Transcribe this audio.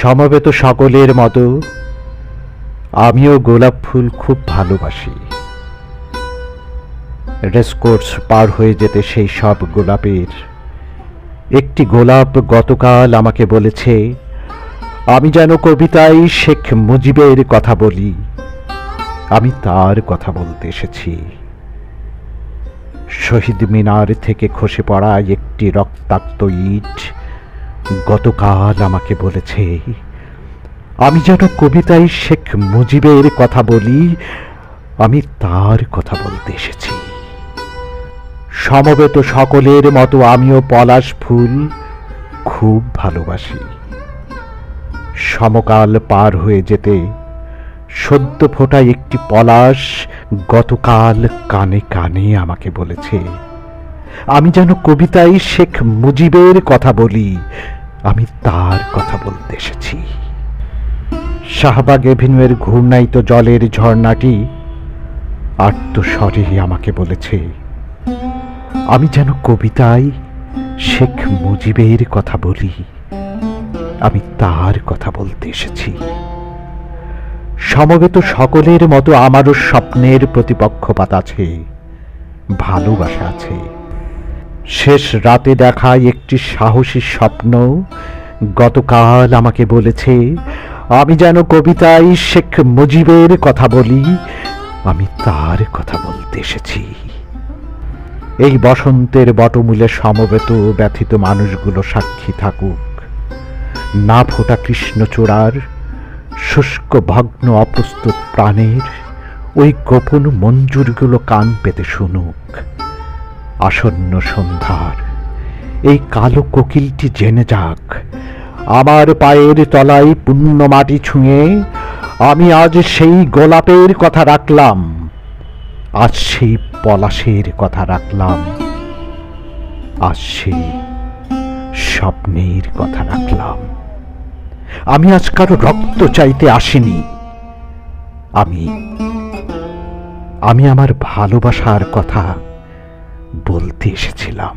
সমবেত সকলের মতো আমিও গোলাপ ফুল খুব ভালোবাসি। রেসকোর্স পার হয়ে যেতে সেই সব গোলাপের একটি গোলাপ গতকাল আমাকে বলেছে, আমি যেন কবিতায় শেখ মুজিবের কথা বলি, আমি তার কথা বলতে এসেছি। শহীদ মিনার থেকে খসে পড়া একটি রক্তাক্ত ইট গতকাল আমাকে বলেছে, আমি যেন কবিতায় শেখ মুজিবের কথা বলি, আমি তার কথা বলতে এসেছি। সমবেত সকলের মতো আমিও পলাশ ফুল খুব ভালোবাসি। সমকাল পার হয়ে যেতে সদ্য ফোটা একটি পলাশ গতকাল কানে কানে আমাকে বলেছে আমি যেন কবিতায় শেখ মুজিবের কথা বলি, আমি তার কথা বলতে এসেছি। শাহবাগ এভিনিউয়ের ঘূর্ণায়িত জলের ঝর্ণাটি আত্মস্বরে আমাকে বলেছে, আমি যেন কবিতায় শেখ মুজিবের কথা বলি, আমি তার কথা বলতে এসেছি। সমবেত সকলের মতো আমারও স্বপ্নের প্রতিপক্ষপাত আছে, ভালোবাসা আছে। শেষ রাতে দেখা একটি সাহসী স্বপ্ন। গতকাল আমাকে বলেছে, আমি যেন কবিতায় শেখ মুজিবের কথা বলি, আমি তার কথা বলতে এসেছি। এই বসন্তের বটমূলে সমবেত ব্যথিত মানুষগুলো সাক্ষী থাকুক। না ফোটা কৃষ্ণচূড়ার, শুষ্ক ভগ্ন অপ্রস্তুত প্রাণের, ওই গোপন মঞ্জুরগুলো কান পেতে শুনুক। আসন্ন সন্ধ্যার। এই কালো কোকিলটি জেনে যাক। আমার পায়ের তলায় পুণ্য মাটি ছুঁয়ে আমি আজ সেই গোলাপের কথা রাখলাম। আজ সেই পলাশের কথা রাখলাম। আজ সেই স্বপ্নের কথা রাখলাম। আমি আজ কারও রক্ত চাইতে আসিনি। আমি আমি আমার ভালোবাসার কথা বলতে এসেছিলাম।